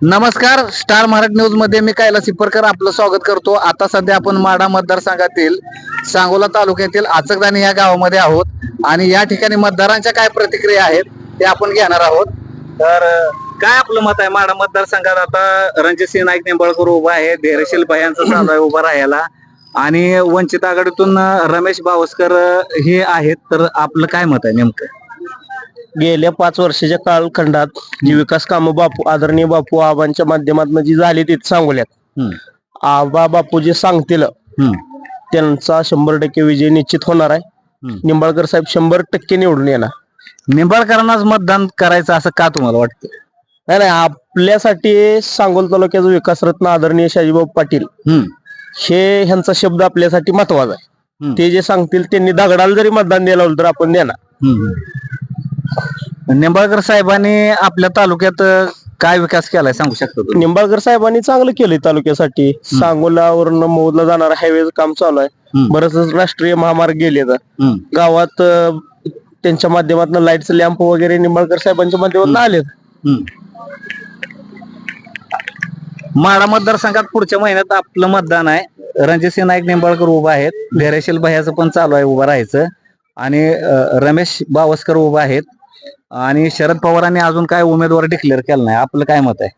नमस्कार स्टार मराठी न्यूजमध्ये मी कायला सिपरकर आपलं स्वागत करतो. आता सध्या आपण माडा मतदारसंघातील सांगोला तालुक्यातील आचकदानी या गावामध्ये आहोत आणि या ठिकाणी मतदारांच्या काय प्रतिक्रिया आहेत ते आपण घेणार आहोत. तर काय आपलं मत आहे? माडा मतदारसंघात आता रणजितसिंह नाईक निंबाळकर उभा आहे धैर्यशील भयांचा चालू आहे उभा राहायला. आणि वंचित आघाडीतून रमेश बावस्कर हे आहेत. तर आपलं काय मत आहे नेमकं? गेल्या पाच वर्षाच्या कालखंडात जी विकास कामं बापू आदरणीय बापू आबांच्या माध्यमातून जी झाली ती सांगोल्यात. आबा बापू जे सांगतील. त्यांचा शंभर टक्के विजय निश्चित होणार आहे. निंबाळकर साहेब शंभर टक्के निवडून येणार निंबाळकरांनाच मतदान करायचं असं का तुम्हाला वाटतं नाही नाही आपल्यासाठी सांगोल तालुक्याचा विकासरत्न आदरणीय शाजीबाबू पाटील. हे ह्यांचा शब्द आपल्यासाठी महत्त्वाचा आहे. ते जे सांगतील त्यांनी दगडाला जरी मतदान दिलं तर आपण देणार निंबाळकर साहेबांनी आपल्या तालुक्यात अं, काय विकास केलाय सांगू शकता तुम्ही? निंबाळकर साहेबांनी चांगलं केलंय तालुक्यासाठी. सांगोलावरून मोदला जाणारं हायवे काम चालू आहे. हम्म. बरेच राष्ट्रीय महामार्ग गेले तर हम्म. गावात अं, त्यांच्या माध्यमातून लाईटचे लॅम्प वगैरे निंबाळकर साहेबांच्या माध्यमातून आलेत. हम्म. माडा मतदारसंघात पुढच्या महिन्यात आपलं मतदान आहे. रणजितसिंह नाईक निंबाळकर उभा आहेत. धैर्यशील भयाचं पण चालू आहे उभं राहायचं. आणि अं, रमेश बावस्कर उभा आहेत. आणि शरद पवारांनी अजून काय उमेदवार डिक्लेअर केला नाही? आपलं काय मत आहे?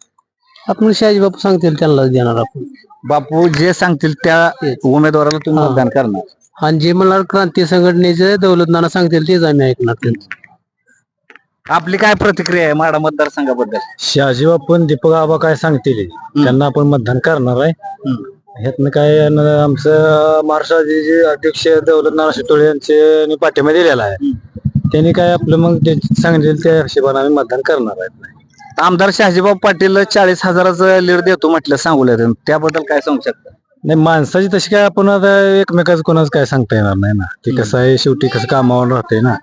आपण शाजी बापू सांगतील त्यांना देणार आपण. बापू जे सांगतील त्या उमेदवाराला तुम्ही हा. मतदान करणार. आणि जे मला क्रांती संघटनेचे दौलत नाना सांगतील तेच आम्ही ऐकणार आपली काय प्रतिक्रिया आहे माडा मतदारसंघाबद्दल? शहाजी बापून दीपक आबा काय सांगतील? त्यांना आपण मतदान करणार आहे. हम्म. ह्यातनं काय आमचं महाराष्ट्राचे जे अध्यक्ष दौलत नाना शितोळे यांचे पाठिंबा दिलेला आहे. त्यांनी काय आपलं मग जे सांगितलेलं त्या हिशोबाने आम्ही मतदान करणार आहेत. आमदार शहाजीबाब पाटील चाळीस हजाराचं लीड देतो म्हटलं सांगू त्याबद्दल काय सांगू शकता? नाही माणसाची तशी काय आपण आता एकमेकाचं कोणाच काय सांगता येणार नाही ना. ते कसं आहे शेवटी कसं कामावर राहते ना.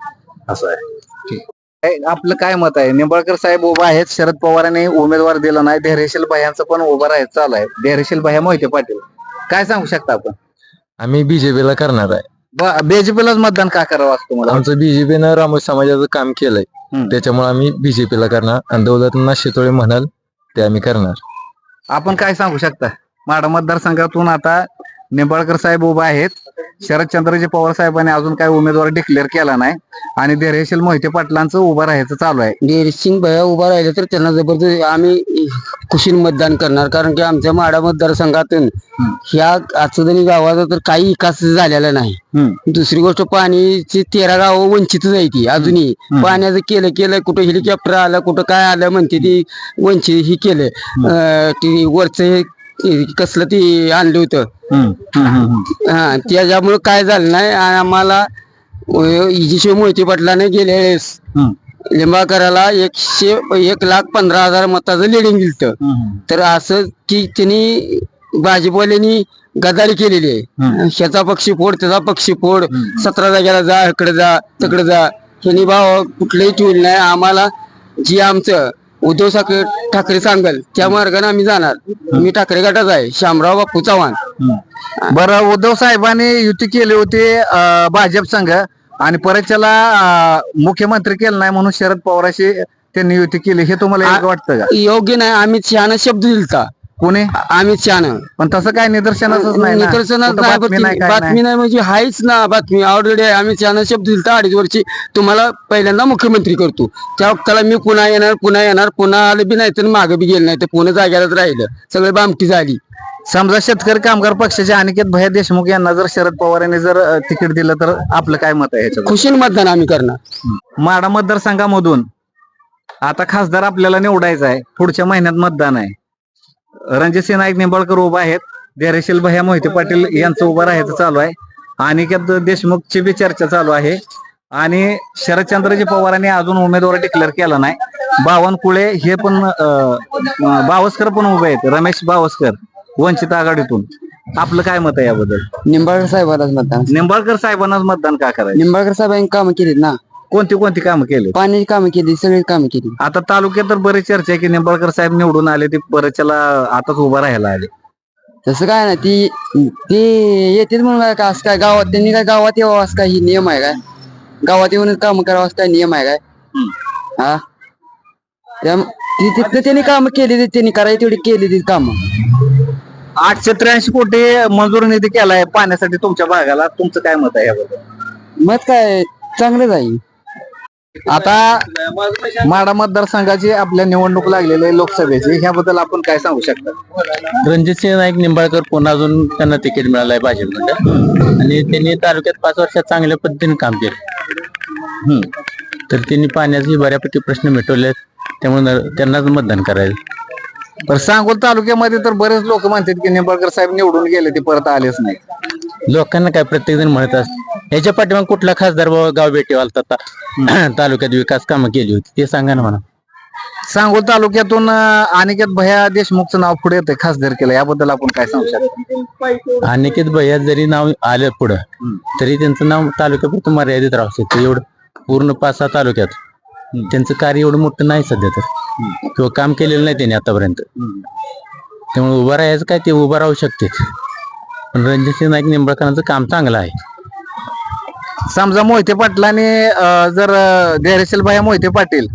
असं आहे. काय- आपलं काय मत आहे? निंबाळकर साहेब उभा आहेत शरद पवारांनी उमेदवार दिला नाही धैर्यशील भयांचं पण उभं राहायचं चालू आहे. धैर्यशील भया मोहिते पाटील. काय सांगू शकता आपण? आम्ही बीजेपीला करणार आहे. बीजेपीलाच मतदान का करावं असतं मला आमचं बीजेपीनं रामोस समाजाचं काम केलंय. त्याच्यामुळे आम्ही बीजेपीला करणार. आणि दौलतनाथ शितोळे म्हणाल ते आम्ही करणार. आपण काय सांगू शकता? माडा मतदारसंघातून आता निंबाळकर साहेब उभा आहेत. शरदचंद्रजी पवार साहेबांनी अजून काय उमेदवार डिक्लेअर केला नाही. आणि धैर्यशील मोहिते पाटलांचं उभं राहायचं चालू आहे. सिंग भया उभा राहिले तर त्यांना जबरदस्त आम्ही कुशीन मतदान करणार. कारण की आमच्या माडा मतदारसंघातून ह्या आचुदनी गावाचा तर काही विकास झालेला नाही. हम्म. दुसरी गोष्ट पाणीची तेरा गावं वंचितच आहे ती अजूनही. पाण्याचं केलं केलं कुठं हेलिकॉप्टर आलं कुठं काय आलं म्हणते ती वंचित ही केलं. अं, ती वरचं हे ते कसलं ती आणलं होतं. हा त्याच्यामुळे काय झालं नाही आणि आम्हाला इजिशिव मोहिते पाटलाने गेल्या वेळेस. हम्म. लिंबाळकराला एकशे एक लाख पंधरा हजार मताचं लिडिंग दिलं. तर असं की त्यांनी भाजपवाल्यांनी गदारी केलेली आहे. ह्याचा पक्षी फोड त्याचा पक्षी फोड. सतरा जागेला जा इकडे जा तिकडे जा. ह्यांनी भाव कुठलंही ठेवलं नाही. आम्हाला जी आमचं उद्धव ठाकरे ठाकरे सांगल त्या मार्गाने आम्ही जाणार. मी ठाकरे गटाचा आहे. शामराव बापू चव्हाण. बरं उद्धव साहेबांनी युती केली होती अं, भाजप संघ आणि परत त्याला अं, मुख्यमंत्री केलं नाही म्हणून शरद पवाराशी त्यांनी युती केली. हे तुम्हाला योग्य वाटतं का? योग्य नाही. आम्ही शहाणा शब्द दिलता. कोणी? आम्ही शहाणं पण तसं काय निदर्शनाच नाही ना. निदर्शनात कुठं नाही बातमी नाही, बातमी काय बातमी नाही. म्हणजे हायच ना बातमी. ऑलरेडी आहे आम्ही शहाणा शब्द दिलता अडीच वर्षी तुम्हाला पहिल्यांदा मुख्यमंत्री करतो. त्या वक्ताला मी पुन्हा येणार पुन्हा येणार पुन्हा आलं बी नाही तर मागं बी गेलं नाही तर पुन्हा जाग्यालाच राहिलं. सगळे बामटी झाली. समजा शेतकरी कामगार पक्षाचे अनिकेत भैया देशमुख यांना जर शरद पवारांनी जर अं, तिकीट दिलं तर आपलं काय मत आहे खुशीन मतदान आम्ही करणार. माडा मतदारसंघामधून आता खासदार आपल्याला निवडायचा आहे. पुढच्या महिन्यात मतदान आहे. रणजितसिंह नाईक निंबाळकर उभा आहेत. धैर्यशील भैया मोहिते पाटील यांचं उभं राहायचं चालू आहे. अनिकेत देशमुखची बी चर्चा चालू आहे. आणि शरदचंद्रजी पवारांनी अजून उमेदवार डिक्लेअर केला नाही. बावनकुळे हे पण बावस्कर पण उभे आहेत. रमेश बावस्कर वंचित आघाडीतून. आपलं काय मत आहे याबद्दल? निंबाळकर साहेबालाच मतदान. निंबाळकर साहेबांनाच मतदान का करायचं? निंबाळकर साहेबांनी कामं केलीत ना. कोणती कोणती कामं केली? पाण्याची कामं केली सगळी कामं केली. आता तालुक्यात तर बरीच चर्चा आहे की निंबाळकर साहेब निवडून आले ते परतच्याला आताच उभा राहायला आले. तसं काय नाही ती ती येतेच म्हणून काय का असं काय गावात त्यांनी काय गावात यावं असं काय ही नियम आहे काय? गावात येऊनच काम करावं असं काय नियम आहे काय? हा? त्या ती तिथं त्यांनी काम केली त्यांनी करायची तेवढी केली काम. आठशे त्र्याऐंशी कोटी मंजूर निधी केलाय पाण्यासाठी तुमच्या भागाला तुमचं काय मत आहे याबद्दल? मत काय चांगलंच आहे. आता माडा मतदारसंघाची आपल्या निवडणूक लागलेली आहे लोकसभेची. ह्याबद्दल आपण काय सांगू शकता? रणजितसिंह नाईक निंबाळकर पुन्हा अजून त्यांना तिकीट मिळालंय भाजपमध्ये आणि त्यांनी तालुक्यात पाच वर्षात चांगल्या पद्धतीने काम केलं. तर त्यांनी पाण्याचे बऱ्यापैकी प्रश्न मिटवलेत. त्यामुळे त्यांनाच मतदान करायचं तर सांगोल तालुक्यामध्ये तर बरेच लोक म्हणतात की निंबाळकर साहेब निवडून गेले ते परत आलेच नाही लोकांना काय प्रत्येक जण म्हणत असत याच्या पाठीमाग कुठला खासदार बाबा गाव भेटी आलता तालुक्यात विकास कामं केली होती ते सांगा ना मला. सांगोल तालुक्यातून अं, अनिकेत भैया देशमुखचं नाव पुढे येते खासदार केलं याबद्दल आपण काय सांगू शकतो? अनिकेत भैया जरी नाव आलं पुढं तरी त्यांचं नाव तालुक्यापुरतं मर्यादित राहू शकतं एवढं पूर्ण पाच सहा तालुक्यात. त्यांचं कार्य एवढं मोठं नाही सध्या तर. किंवा काम केलेलं नाही त्यांनी आतापर्यंत. त्यामुळे उभं राहायचं काय ते उभं राहू शकते. पण रणजितसिंह नाईक निंबाळकरांचं काम चांगलं आहे. समजा मोहिते पाटलाने अं, जर धैर्यशील भैया मोहिते पाटील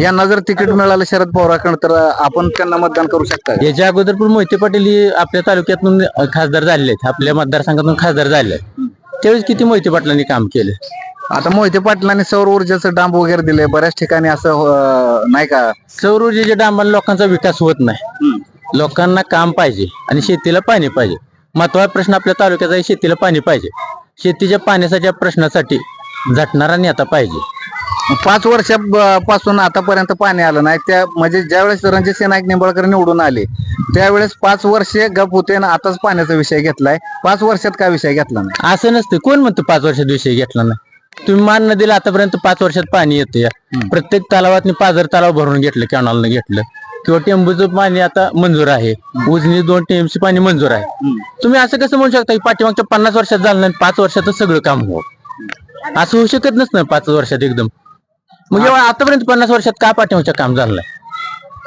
यांना जर तिकीट मिळालं शरद पवारांकडे तर आपण त्यांना मतदान करू शकता का? याच्या अगोदर पण मोहिते पाटील ही आपल्या तालुक्यातून खासदार झालेले आहेत. आपल्या मतदारसंघातून खासदार झाले आहेत. त्यावेळेस किती मोहिते पाटलांनी काम केलं? आता मोहिते पाटलांनी सौर ऊर्जेचं डांब वगैरे दिले बऱ्याच ठिकाणी असं अं, नाही का? सौर ऊर्जेच्या डांबाला लोकांचा विकास होत नाही. लोकांना काम पाहिजे आणि शेतीला पाणी पाहिजे. महत्त्वाचा प्रश्न आपल्या तालुक्याचा आहे शेतीला पाणी पाहिजे. शेतीच्या पाण्याच्या प्रश्नासाठी झटणारा नेता पाहिजे. पाच वर्षापासून आतापर्यंत पाणी आलं नाही. त्या म्हणजे ज्यावेळेस रणजित नाईक निंबाळकर निवडून आले त्यावेळेस पाच वर्षे गप होते ना आताच पाण्याचा विषय घेतलाय. पाच वर्षात काय विषय घेतला नाही. असं नसतं. कोण म्हणतं पाच वर्षात विषय घेतला नाही? तुम्ही मान नदीला आतापर्यंत पाच वर्षात पाणी येते प्रत्येक तलावातनी पाझर तलाव भरून घेतलं कॅनॉलनं घेतलं. किंवा टेंबूचं पाणी आता मंजूर आहे. उजनी दोन टेमची पाणी मंजूर आहे. तुम्ही असं कसं म्हणू शकता की पाठीमागच्या पन्नास वर्षात झालं नाही पाच वर्षातच सगळं काम हो. असं होऊ शकत नसतं पाच वर्षात एकदम. मग एवढं आतापर्यंत पन्नास वर्षात का पाठीमागचं काम झालं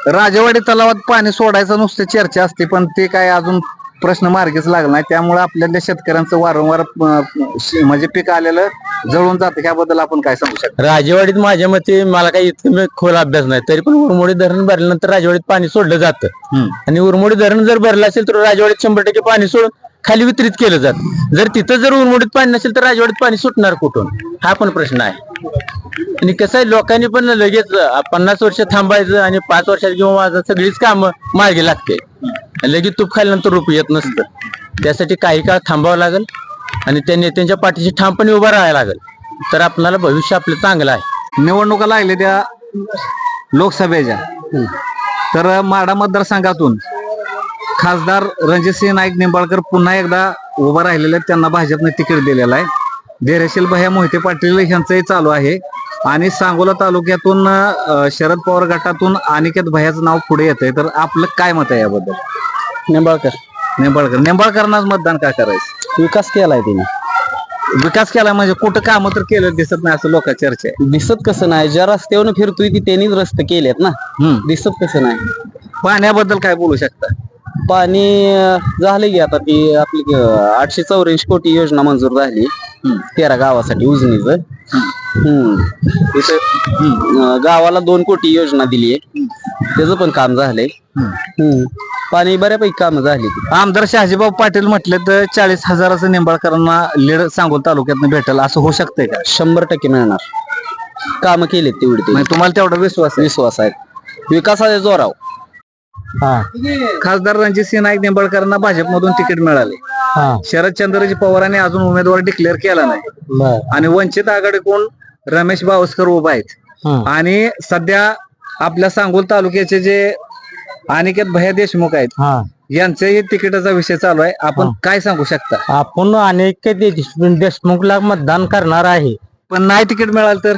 राजेवाडी तलावात पाणी सोडायचं नुसते चर्चा असते पण ते काय अजून प्रश्न मार्गीच लागला नाही. त्यामुळे आपल्याला शेतकऱ्यांचं वारंवार अं, श- म्हणजे पीक आलेलं जळून जातं. ह्याबद्दल आपण काय सांगू शकतो? राजेवाडीत माझ्या मते मला काही इतकं मी खोल अभ्यास नाही. तरी पण उरमोडी धरण भरल्यानंतर राजवाडीत पाणी सोडलं जातं. आणि उरमोडी धरण जर भरलं असेल तर राजवाडीत शंभर टक्के पाणी सोडून खाली वितरित केलं जातं. जर तिथं जर उरमोडीत पाणी नसेल तर राजवाडीत पाणी सुटणार कुठून? हा पण प्रश्न आहे. आणि कसं आहे लोकांनी पण लगेच पन्नास वर्ष थांबायचं आणि पाच वर्षात किंवा सगळीच कामं मार्गी लागते. लगेच तूप खाल्ल्यानंतर रूप येत नसतं. त्यासाठी काही काळ थांबावं लागेल आणि त्या नेत्यांच्या पाठीशी ठामपणे उभं राहायला लागेल. तर आपल्याला भविष्य आपलं चांगलं आहे. निवडणुका लागल्या त्या लोकसभेच्या. तर माडा मतदारसंघातून खासदार रणजितसिंह नाईक निंबाळकर पुन्हा एकदा उभा राहिलेले. त्यांना भाजपने तिकीट दिलेलं आहे. धैर्यशील भैया मोहिते पाटील यांचंही चालू आहे. आणि सांगोला तालुक्यातून शरद पवार गटातून अनिकेत भैयाचं नाव पुढे येत आहे तर आपलं काय मत आहे याबद्दल? निंबाळकर. निंबाळकर. निंबाळकरांनाच मतदान का करायचं? विकास केलाय त्यांनी विकास केला म्हणजे कुठं कामं तर केलं दिसत नाही असं लोक चर्चा आहे दिसत कसं नाही. ज्या रस्त्यावर फिरतोय ती त्यांनीच रस्ते केलेत ना. दिसत कसं नाही. पाण्याबद्दल काय बोलू शकता? पाणी झाले की आता ती आपली आठशे चौऱ्याऐंशी कोटी योजना मंजूर झाली. तेरा गावासाठी उजनीच. गावाला दोन कोटी योजना दिली आहे. त्याचं पण काम झालंय. हम्म. पाणी बऱ्यापैकी काम झाली. आमदार शहाजीबाब पाटील म्हटले तर चाळीस हजाराचं निंबाळकरांना लीड सांगोल तालुक्यात भेटेल असं होऊ शकतंय का? शंभर टक्के मिळणार. काम केलेत तेवढी ते म्हणजे तुम्हाला तेवढा विश्वास आहे. विश्वास आहे. विकासाच्या जोराव खासदार रणजित नाईक निंबाळकरांना भाजपमधून तिकीट मिळाले. शरदचंद्रजी पवारांनी अजून उमेदवार डिक्लेअर केला नाही. आणि वंचित आघाडीकडून रमेश बावस्कर उभा आहेत. आणि सध्या आपल्या सांगोल तालुक्याचे जे अनिकेत भैया देशमुख आहेत यांच्याही तिकिटाचा विषय चालू आहे. आपण काय सांगू शकता? आपण अनेक देशमुखला मतदान करणार आहे. पण नाही तिकीट मिळालं तर?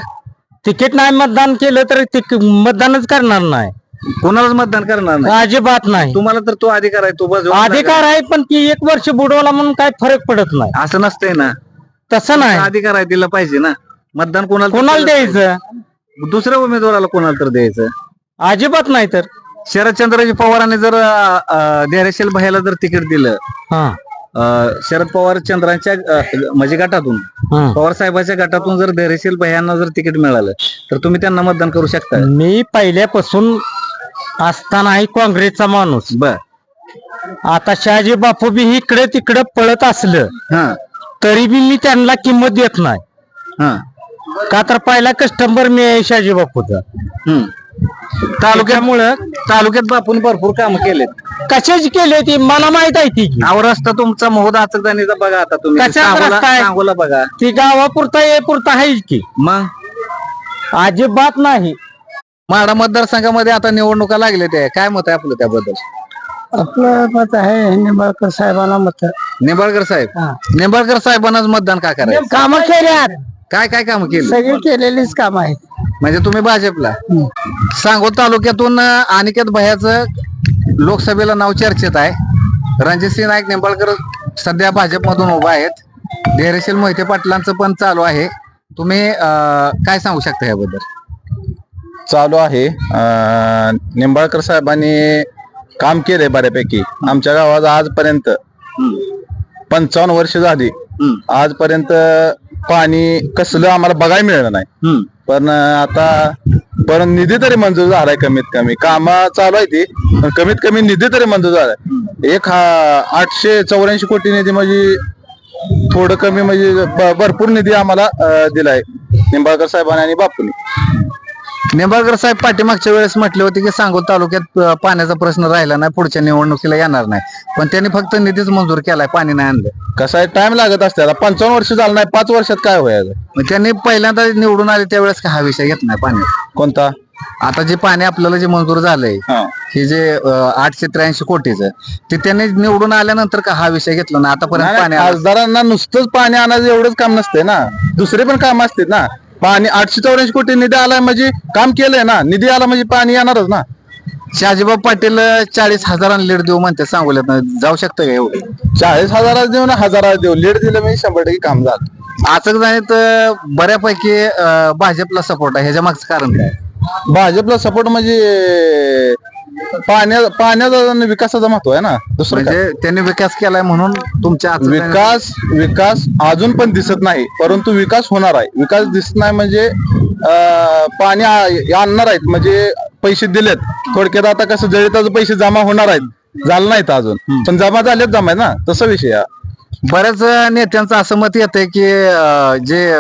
तिकीट नाही मतदान केलं तर मतदानच करणार नाही. कोणालाच मतदान करणार नाही. अजिबात नाही. तुम्हाला तर तो अधिकार आहे तो बजावून अधिकार आहे पण ती एक वर्ष बुडवला म्हणून काय फरक पडत नाही. टाका. असं नसतंय ना. तसं नाही. अधिकार आहे दिला पाहिजे ना. मतदान कोणाला तर कोणाला केलंच द्यायचं? पाहिजे. दुसऱ्या उमेदवाराला कोणाला तर द्यायचं? अजिबात नाही तर. शरदचंद्रजी पवारांनी जर धैर्यशील भैयाला जर तिकीट दिलं हा. अं, शरद पवार चंद्रांच्या अं, म्हणजे गटातून हा. पवार साहेबाच्या गटातून जर धैर्यशील भैयांना जर तिकीट मिळालं तर तुम्ही त्यांना मतदान करू शकता. मी पहिल्यापासून असतानाही काँग्रेसचा माणूस. बर. आता शहाजी बापू बी इकडे तिकडे पळत असलं हा. तरी बी मी त्यांना किंमत देत नाही. हा. का तर पहिला कस्टमर मी आहे शहाजी बापूचा. हम्म. तालुक्यामुळं तालुक्यात बापून भरपूर काम केलेत. कशाची केली ती मला माहीत आहे ती. अहो रस्ता तुमचा मोहद अचकदानीचा बघा आता तुम्ही. कशाचा सांगोला रस्ता आहे? सांगोला बघा. ती गावापुरता ये पुरता आहेच की. मग? अजिबात नाही. माडा मतदारसंघामध्ये आता निवडणुका लागल्या त्या. काय मत आहे आपलं त्याबद्दल? आपलं मत आहे निंबाळकर साहेबांना मत. निंबाळकर साहेब. निंबाळकर साहेबांनाच मतदान का करायचं? काम केल्यात. काय काय काम केली? सगळी केलेलीच काम आहेत. म्हणजे तुम्ही भाजपला. सांगोल तालुक्यातून अं, अनिकेत भयाचं लोकसभेला नाव चर्चेत आहे. रणजितसिंह नाईक निंबाळकर सध्या भाजपमधून उभा आहेत. धैर्यशील मोहिते पाटलांचं पण चालू आहे. तुम्ही अं, काय सांगू शकता याबद्दल? चालू आहे. अं, निंबाळकर साहेबांनी काम केलंय बऱ्यापैकी. आमच्या गावात आजपर्यंत पंचावन्न वर्ष झाली. आजपर्यंत पाणी कसलं आम्हाला बघायला मिळालं नाही. पण अं, आता पण निधी तरी मंजूर झालाय कमीत कमी काम चालू आहे ती पण कमीत कमी निधी तरी मंजूर झालाय. एक हा आठशे चौऱ्याऐंशी कोटी निधी म्हणजे थोडं कमी म्हणजे भरपूर निधी आम्हाला अं, दिलाय. निंबाळकर साहेबांनी आणि बापूंनी. निंबाळकर साहेब पाठीमागच्या वेळेस म्हटले होते की सांगोल तालुक्यात अं, पाण्याचा प्रश्न राहिला नाही पुढच्या निवडणुकीला येणार नाही. पण त्यांनी फक्त निधीच मंजूर केलाय पाणी नाही आणलं. कसं आहे टाइम लागत असते. आता पंचावन्न वर्ष झालं नाही पाच वर्षात काय व्हायचं मग त्यांनी पहिल्यांदा निवडून आले त्यावेळेस का हा विषय घेत नाही पाण्यात कोणता? आता जे पाणी आपल्याला जे मंजूर झालंय हा. जे अं, आठशे त्र्याऐंशी कोटीचं ते त्यांनी निवडून आल्यानंतर का हा विषय घेतला ना आतापर्यंत नाही, पाणी आलं. खासदारांना नुसतंच पाणी आणायचं एवढंच काम नसते ना. दुसरे पण काम असते ना. पाणी आठशे चौऱ्याऐंशी कोटी निधी आलाय म्हणजे काम केलंय ना. निधी आला म्हणजे पाणी येणारच ना. शहाजीबाब पाटील चाळीस हजारांना लीड देऊ म्हणते सांगोल्यात जाऊ शकतं का एवढं? चाळीस हजारात देऊ ना हजारात देऊ. लीड दिलं म्हणजे शंभर टक्के काम झालं. आचक जाणीत बऱ्यापैकी अं, भाजपला सपोर्ट आहे. ह्याच्या मागचं कारण काय? भाजपला सपोर्ट म्हणजे पाण्या पाण्याचा आणि विकासाचा महत्त्व आहे ना दुसरं काय? म्हणजे त्यांनी विकास केलाय म्हणून तुमच्या विकास विकास अजून पण दिसत नाही परंतु विकास होणार आहे. विकास दिसत नाही म्हणजे अं, पाणी आ- आणणार आहेत म्हणजे पैसे दिलेत. थोडक्यात आता कसं जळिताचे पैसे जमा होणार आहेत. झालं नाहीत अजून. पण जमा झालेत जमा आहे ना. तसा विषय आहे. बऱ्याच नेत्यांचं असं मत येतंय की अं, जे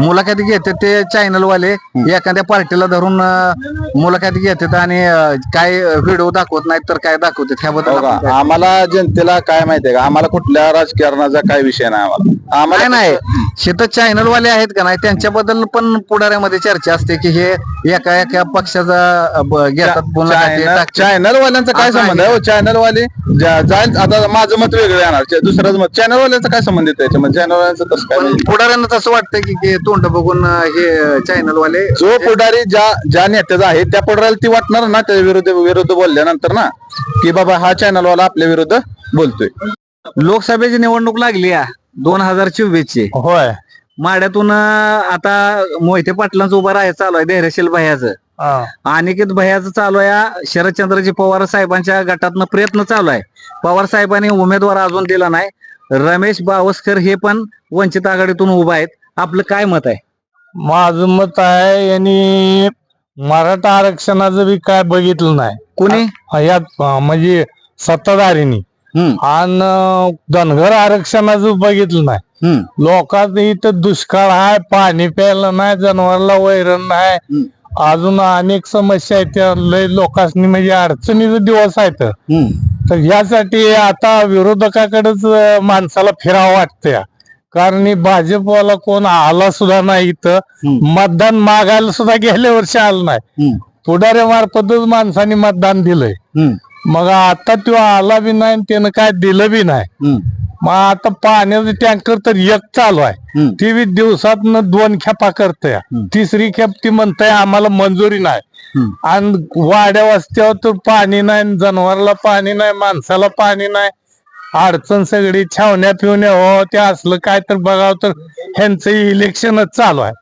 मुलाखती घेतात ते चॅनल वाले एखाद्या पार्टीला धरून अं, मुलाखती घेतात आणि अं, काय व्हिडिओ दाखवत नाहीत तर काय दाखवतात ह्याबद्दल हो आपण का? काय- आम्हाला जनतेला काय माहितीये का? आम्हाला कुठल्या राजकारणाचा काय विषय नाही आम्हाला. आम्हाला नाही शेत चॅनल वाले आहेत का नाही? त्यांच्याबद्दल पण पुढाऱ्यामध्ये चर्चा असते की हे एका एका पक्षाचा अं, ब- घेतात मुलाखती टाकतात. चॅनल वाल्यांचा काय असं संबंध आहे? चॅनल वाले ज्या- जाईल आता माझं मत वेगळं येणार. चे- दुसरंच मत चॅनल वाल्यांचा काय संबंध आहे त्याच्यामध्ये? चॅनल वाल्यांचं तसं काय पण नाही. पुढाऱ्यांना तसं वाटतं की की तोंड बघून हे चॅनल वाले जो पुढारी ज्या ज्या नेत्याचा आहे त्या पुढाऱ्याला ती वाटणार ना त्या विरुद्ध विरुद्ध बोलल्यानंतर ना? की बाबा हा चॅनल वाला आपल्या विरुद्ध बोलतोय. लोकसभेची निवडणूक लागली दोन हजार चोवीस ची होय. माड्यातून आता मोहिते पाटलांचं उभं राहायचं चालू आहे धैर्यशील भयाचं. अनिकेत भयाचं चालू आहे शरदचंद्रजी पवार साहेबांच्या गटातनं प्रयत्न चालू आहे. पवार साहेबांनी उमेदवार अजून दिला नाही. रमेश बावस्कर हे पण वंचित आघाडीतून उभा आहेत. आपलं काय मत आहे? माझं मत आहे यांनी मराठा आरक्षणाचं बी काय बघितलं नाही. कोणी? यात अं, म्हणजे सत्ताधारीनी. हम्म, आणि धनगर आरक्षणाचं बघितलं नाही. हम्म, लोकात इथं दुष्काळ आहे पाणी प्यायला नाही जनावरला वैरण नाही. हम्म. अजून अनेक समस्या आहेत त्या लय लोकांनी म्हणजे अडचणीचे दिवस आहेत. हम्म. तर यासाठी आता विरोधकाकडेच अं, माणसाला फिरावं वाटतंय. कारण भाजपवाला कोण आला सुद्धा नाही इथं. मतदान मागायला सुद्धा गेल्या वर्षी आलं नाही. हम्म, पुढाऱ्यामार्फतच माणसाने मतदान दिलंय. मग आता तो आला बी नाही त्यानं काय दिलं बी नाही. मग आता पाण्याचं टँकर तर एक चालू आहे. ती बी दिवसात दोन खेपा करते तिसरी खेप ती म्हणताय आम्हाला मंजुरी नाही. आणि वाड्या वस्त्यावर तर पाणी नाही जनावरला पाणी नाही माणसाला पाणी नाही. अडचण सगळी छावण्या पिवण्या हो ते असलं काय तर बघावं तर ह्यांचं इलेक्शनच चालू आहे.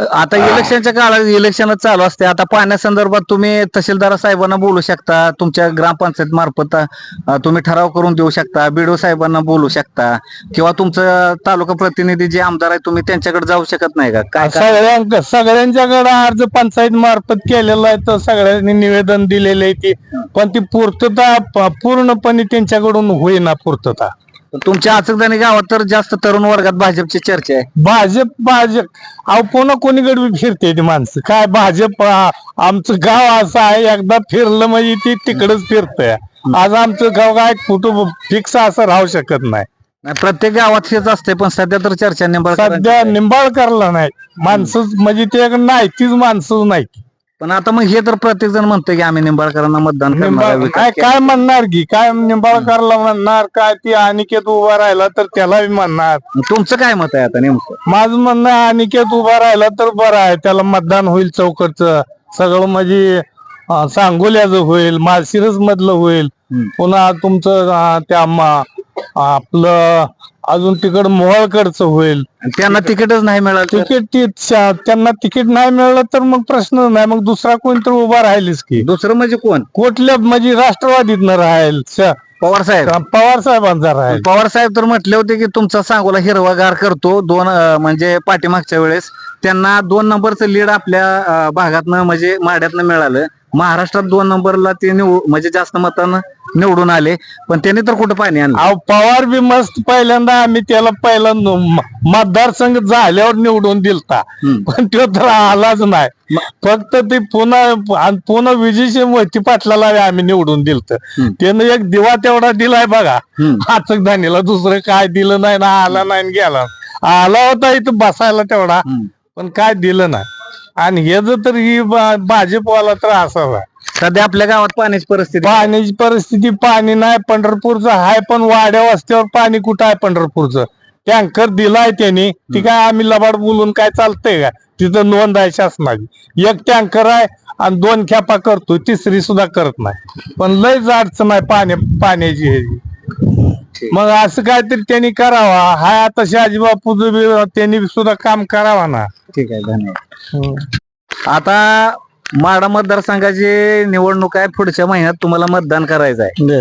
आता इलेक्शनच्या काळात इलेक्शन चालू असते. आता पाण्यासंदर्भात तुम्ही तहसीलदार साहेबांना बोलू शकता. तुमच्या ग्रामपंचायत मार्फत अं, तुम्ही ठराव करून देऊ शकता. बीडीओ साहेबांना बोलू शकता. किंवा तुमचं तालुका प्रतिनिधी जे आमदार आहे तुम्ही त्यांच्याकडे जाऊ शकत नाही का? काय काय सगळ्या सगळ्यांच्याकडे अर्ज पंचायत मार्फत केलेला आहे. तर सगळ्यांनी निवेदन दिलेले आहे ती पण ती पूर्तता प- पूर्णपणे त्यांच्याकडून होईना पूर्तता. तुमच्या अचकदानी गावात तर जास्त तरुण वर्गात भाजपची चर्चा आहे. भाजप भाजप. अहो पुन्हा कोणीकडे बी फिरते ती माणसं. काय भाजप आ, आमचं गाव असं आहे एकदा फिरलं म्हणजे ती तिकडच फिरतंय. आज आमचं गाव काय कुठं फिक्स असं राहू शकत नाही. नाही, प्रत्येक गावात हेच असते पण सध्या तर चर्चा निंबाळकर सध्या निंबाळकरला नाही. माणसं म्हणजे ते नाही तीच माणसं नाही पण आता मग हे तर प्रत्येक जण म्हणतोय की आम्ही निंबाळकरांना मतदान करणार आहे, निंबाळ विकास काय केला. काय म्हणणार की? काय निंबाळकरला म्हणणार काय? ती अनिकेत उभा राहिला तर त्याला बी म्हणणार. मग तुमचं काय मत आहे आता नेमकं? माझं म्हणणं आहे, अनिकेत उभा राहिला तर बरं आहे. त्याला मतदान होईल चौकडचं सगळं म्हणजे अं, सांगोल्याचं होईल माळशिरस मधलं होईल. हम्म. पुन्हा तुमचं अं, त्या म- आपलं अजून तिकड मोहळकडचं होईल. त्यांना तिकीटच नाही मिळालं? तिकीट त्यांना तिकीट नाही मिळलं तर मग प्रश्न नाही. मग दुसरा कोणतरी उभा राहिलीच की. दुसरं म्हणजे कोण? कुठल्या म्हणजे राष्ट्रवादीत राहील. श- पवार साहेब. पवार साहेबांचा राहील. पवार साहेब तर म्हटले होते की तुमचा सांगोला हिरवागार करतो. दोन म्हणजे पाठीमागच्या वेळेस त्यांना दोन नंबरचं लीड आपल्या भागातनं म्हणजे माड्यातनं मिळालं. महाराष्ट्रात दोन नंबरला ते म्हणजे जास्त मतानं निवडून आले. पण त्यांनी तर कुठं पाणी आणलं? अहो पवार बी मस्त पहिल्यांदा आम्ही त्याला पहिला न- म- मतदारसंघ झाल्यावर निवडून दिलता. हम्म. पण तो तर आलाच नाही. फक्त ते पुन्हा आणि पुन्हा विजयशी मोहिती पाटलाला आम्ही निवडून दिलत. हम्म. त्यानं एक दिवा तेवढा दिलाय बघा. हम्म. हाचक धानीला दुसरं काय दिलं नाही ना आला नाही आणि गेला. आला होता इथं बसायला तेवढा. हम्म. पण काय दिलं नाही. आणि हे जर तर ही भाजपवाला तर आहे. सध्या आपल्या गावात पाण्याची परिस्थिती पाण्याची परिस्थिती पाणी नाही पंढरपूरचं आहे पण वाड्या वस्त्यावर पाणी कुठं आहे पंढरपूरचं? टँकर दिलाय त्यांनी ती काय आम्ही लबाड बोलून काय चालतंय का? तिथं नोंद आहे शासनाची. एक टँकर आहे आणि दोन खेपा करतो तिसरी सुद्धा करत नाही. पण लयच अडचण आहे पाण्या पाण्याची ह्याची. मग असं काहीतरी त्यांनी करावा. हाय आता शहाजी बापू त्यांनी सुद्धा काम करावा ना. ठीक आहे धन्यवाद. आता माडा मतदारसंघाची निवडणूक आहे. पुढच्या महिन्यात तुम्हाला मतदान करायचं आहे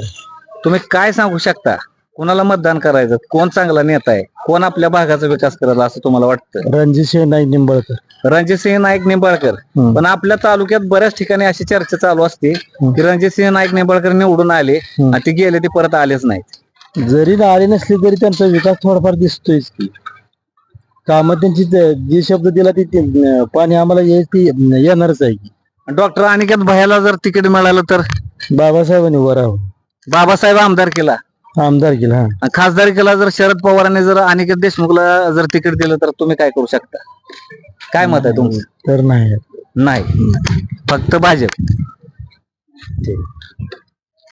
तुम्ही काय सांगू शकता? कोणाला मतदान करायचं? कोण चांगला नेता आहे? कोण आपल्या भागाचा विकास करेल असं तुम्हाला वाटतं? रणजित नाईक निंबाळकर. रणजितसिंह नाईक निंबाळकर. हम्म. पण आपल्या तालुक्यात बऱ्याच ठिकाणी अशी चर्चा चालू असते की रणजितसिंह नाईक निंबाळकर निवडून आले आणि ते गेले ते परत आलेच नाहीत. जरी आले नसले तरी त्यांचा विकास थोडाफार दिसतोयच की. कामं त्यांची ते- जे शब्द दिला ते ते, अं, पाणी आम्हाला ये- ते येणारच आहे की. डॉक्टर अनिकेत भयाला जर तिकीट मिळालं तर? बाबासाहेबांनी वर आहो बाबासाहेब आमदार केला. आमदार केला हा. आणि खासदारकीला जर शरद पवारांनी जर अनिकेत देशमुखला जर तिकीट दिलं तर तुम्ही काय करू शकता? काय मत आहे तुमचं? तर नाही. नाही. फक्त भाजप.